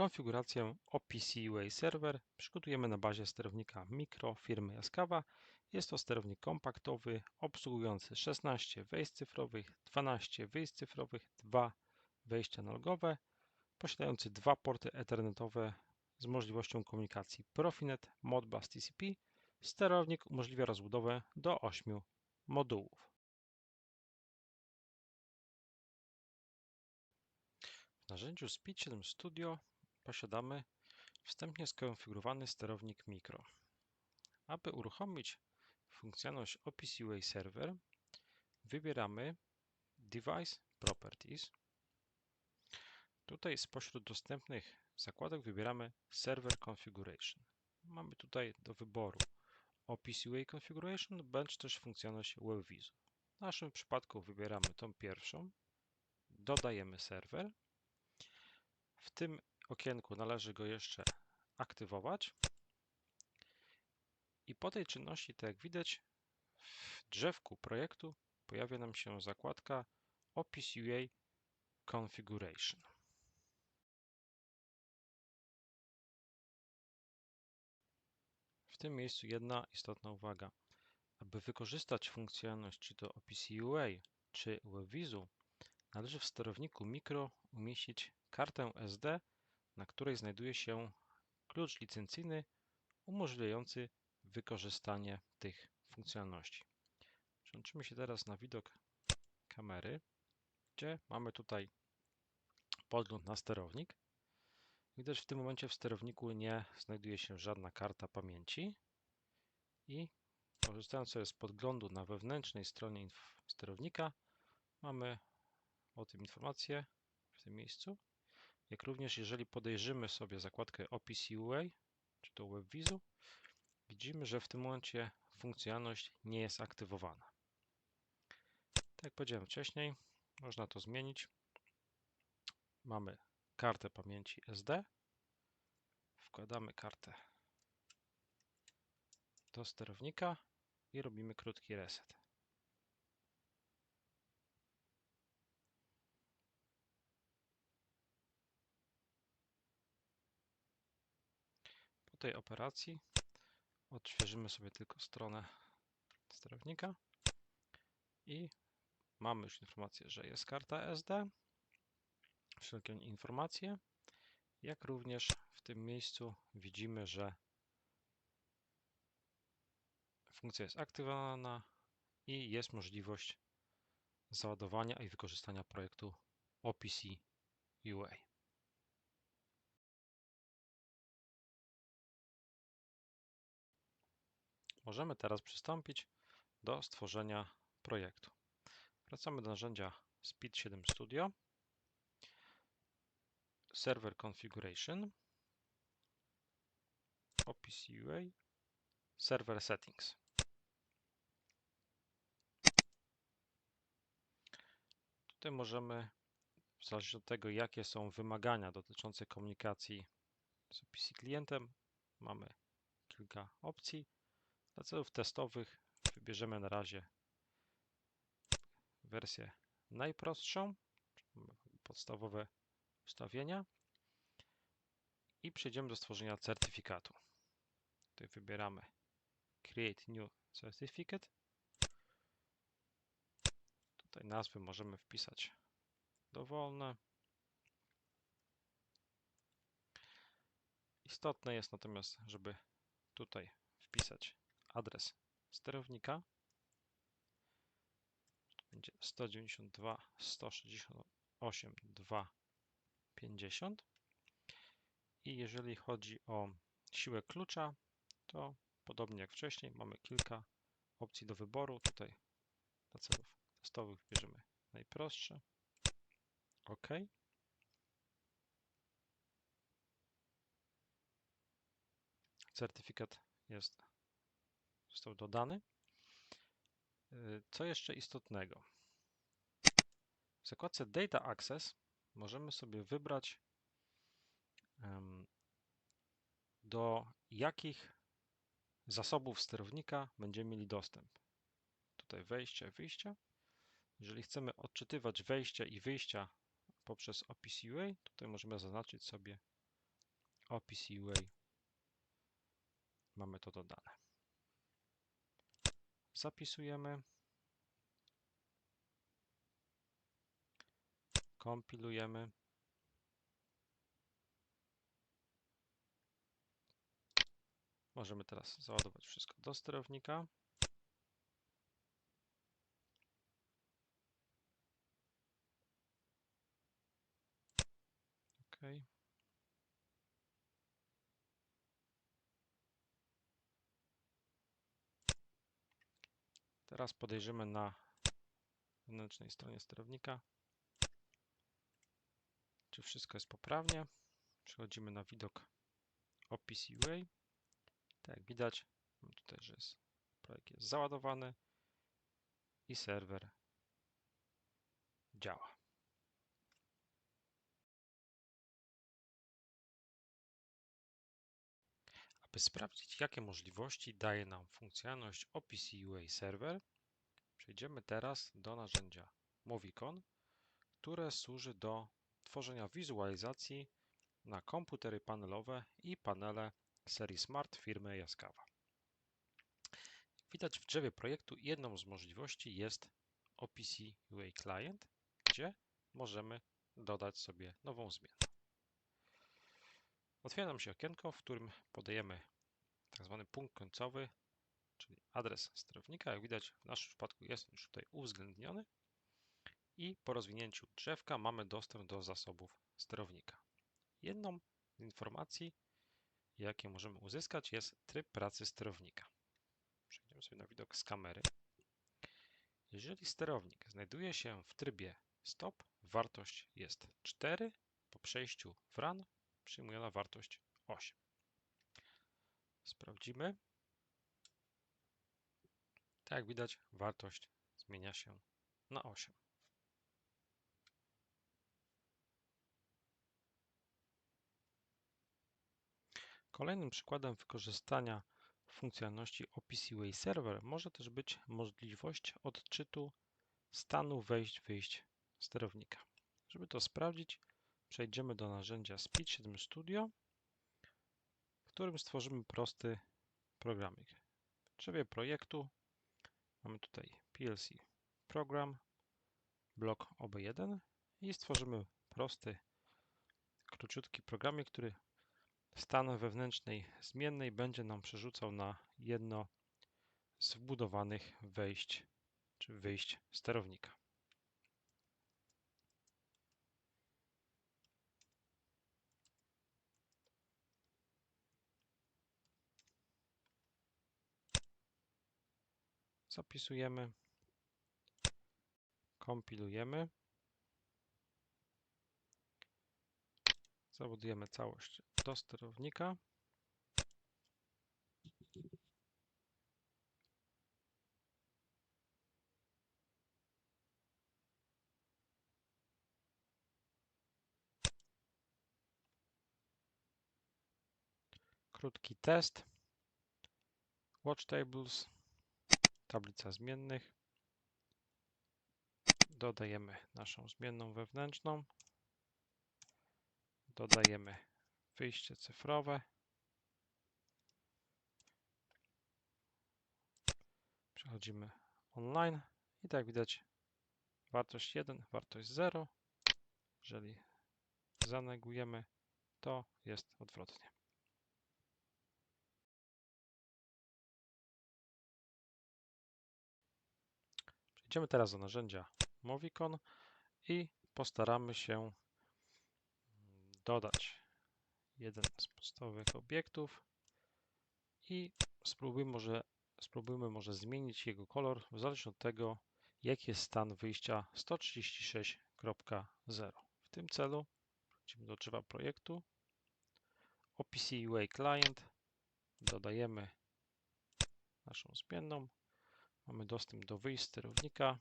Konfigurację OPC UA Server przygotujemy na bazie sterownika Micro firmy Yaskawa. Jest to sterownik kompaktowy obsługujący 16 wejść cyfrowych, 12 wyjść cyfrowych, 2 wejścia analogowe, posiadający dwa porty ethernetowe z możliwością komunikacji Profinet Modbus TCP. Sterownik umożliwia rozbudowę do 8 modułów. W narzędziu Speed 7 Studio posiadamy wstępnie skonfigurowany sterownik mikro. Aby uruchomić funkcjonalność OPC-UA Server, wybieramy Device Properties. Tutaj spośród dostępnych zakładek wybieramy Server Configuration. Mamy tutaj do wyboru OPC-UA Configuration bądź też funkcjonalność WebVisu. W naszym przypadku wybieramy tą pierwszą, dodajemy serwer. W tym okienku należy go jeszcze aktywować. I po tej czynności, tak jak widać, w drzewku projektu pojawia nam się zakładka OPC-UA Configuration. W tym miejscu jedna istotna uwaga. Aby wykorzystać funkcjonalność czy to OPC-UA czy WebVisu, należy w sterowniku mikro umieścić kartę SD na której znajduje się klucz licencyjny umożliwiający wykorzystanie tych funkcjonalności. Przełączymy się teraz na widok kamery, gdzie mamy tutaj podgląd na sterownik. Widać w tym momencie w sterowniku nie znajduje się żadna karta pamięci i korzystając sobie z podglądu na wewnętrznej stronie sterownika mamy o tym informację w tym miejscu jak również jeżeli podejrzymy sobie zakładkę OPC-UA, czy to WebVisu, widzimy, że w tym momencie funkcjonalność nie jest aktywowana. Tak jak powiedziałem wcześniej, można to zmienić. Mamy kartę pamięci SD, wkładamy kartę do sterownika i robimy krótki reset. Tej operacji. Odświeżymy sobie tylko stronę sterownika. I mamy już informację, że jest karta SD, wszelkie informacje, jak również w tym miejscu widzimy, że funkcja jest aktywowana i jest możliwość załadowania i wykorzystania projektu OPC UA. Możemy teraz przystąpić do stworzenia projektu. Wracamy do narzędzia Speed 7 Studio, Server Configuration, OPC-UA, Server Settings. Tutaj możemy, w zależności od tego, jakie są wymagania dotyczące komunikacji z OPC klientem, mamy kilka opcji. Dla celów testowych wybierzemy na razie wersję najprostszą, podstawowe ustawienia i przejdziemy do stworzenia certyfikatu. Tutaj wybieramy Create New Certificate. Tutaj nazwy możemy wpisać dowolne. Istotne jest natomiast, żeby tutaj wpisać adres sterownika. Będzie 192 168 250. I jeżeli chodzi o siłę klucza, to podobnie jak wcześniej mamy kilka opcji do wyboru. Tutaj dla celów testowych bierzemy najprostsze. OK. Certyfikat jest został dodany. Y, co jeszcze istotnego? W zakładce Data Access możemy sobie wybrać do jakich zasobów sterownika będziemy mieli dostęp. Tutaj wejście, wyjścia. Jeżeli chcemy odczytywać wejścia i wyjścia poprzez OPC UA, tutaj możemy zaznaczyć sobie Opis UA. Mamy to dodane. Zapisujemy. Kompilujemy. Możemy teraz załadować wszystko do sterownika. OK. Teraz podejrzymy na wewnętrznej stronie sterownika, czy wszystko jest poprawnie. Przechodzimy na widok opis UA. Tak jak widać, tutaj, że jest, projekt jest załadowany i serwer działa. Aby sprawdzić, jakie możliwości daje nam funkcjonalność Opis UA Server, przejdziemy teraz do narzędzia Movicon, które służy do tworzenia wizualizacji na komputery panelowe i panele serii Smart firmy Jaskawa. Widać w drzewie projektu jedną z możliwości jest OPC UA Client, gdzie możemy dodać sobie nową zmianę. Otwiera nam się okienko, w którym podajemy tak zwany punkt końcowy, czyli adres sterownika. Jak widać w naszym przypadku jest już tutaj uwzględniony i po rozwinięciu drzewka mamy dostęp do zasobów sterownika. Jedną z informacji, jakie możemy uzyskać jest tryb pracy sterownika. Przejdziemy sobie na widok z kamery. Jeżeli sterownik znajduje się w trybie stop, wartość jest 4. Po przejściu w run przyjmujona wartość 8. Sprawdzimy. Tak jak widać, wartość zmienia się na 8. Kolejnym przykładem wykorzystania funkcjonalności UA Server może też być możliwość odczytu stanu wejść-wyjść sterownika. Żeby to sprawdzić, przejdziemy do narzędzia Speed 7 Studio, w którym stworzymy prosty programik. W drzewie projektu mamy tutaj PLC program, blok OB1 i stworzymy prosty, króciutki programik, który stan wewnętrznej zmiennej będzie nam przerzucał na jedno z wbudowanych wejść czy wyjść sterownika. Zapisujemy, kompilujemy, zabudujemy całość do sterownika. Krótki test. Watch tables, tablica zmiennych. Dodajemy naszą zmienną wewnętrzną. Dodajemy wyjście cyfrowe. Przechodzimy online i tak widać wartość 1, wartość 0. Jeżeli zanegujemy, to jest odwrotnie. Przejdziemy teraz do narzędzia Movicon i postaramy się dodać jeden z podstawowych obiektów i spróbujmy może, spróbujmy może zmienić jego kolor w zależności od tego, jaki jest stan wyjścia 136.0. W tym celu wrócimy do drzewa projektu, OPC UA Client, dodajemy naszą zmienną, mamy dostęp do wyjść sterownika,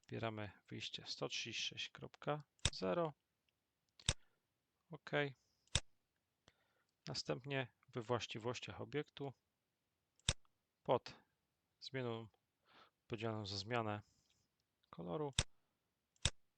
wybieramy wyjście 136.0 OK. Następnie we właściwościach obiektu pod zmianą odpowiedzialną za zmianę koloru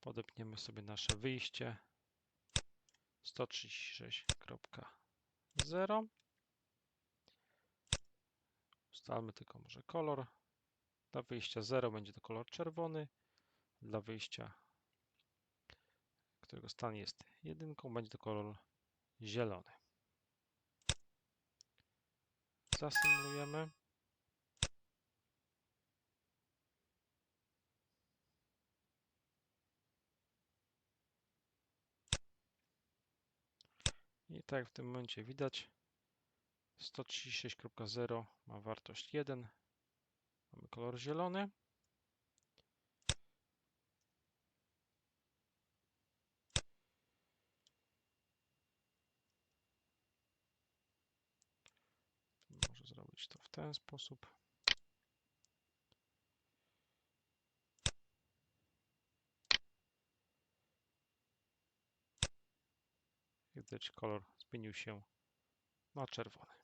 podepniemy sobie nasze wyjście 136.0. Ustalmy tylko może kolor. Dla wyjścia 0 będzie to kolor czerwony. Dla wyjścia, którego stan jest jedynką, będzie to kolor zielony. Zasymulujemy. I tak w tym momencie widać, 136.0 ma wartość 1. Mamy kolor zielony. Może zrobić to w ten sposób. Widać kolor zmienił się na czerwony.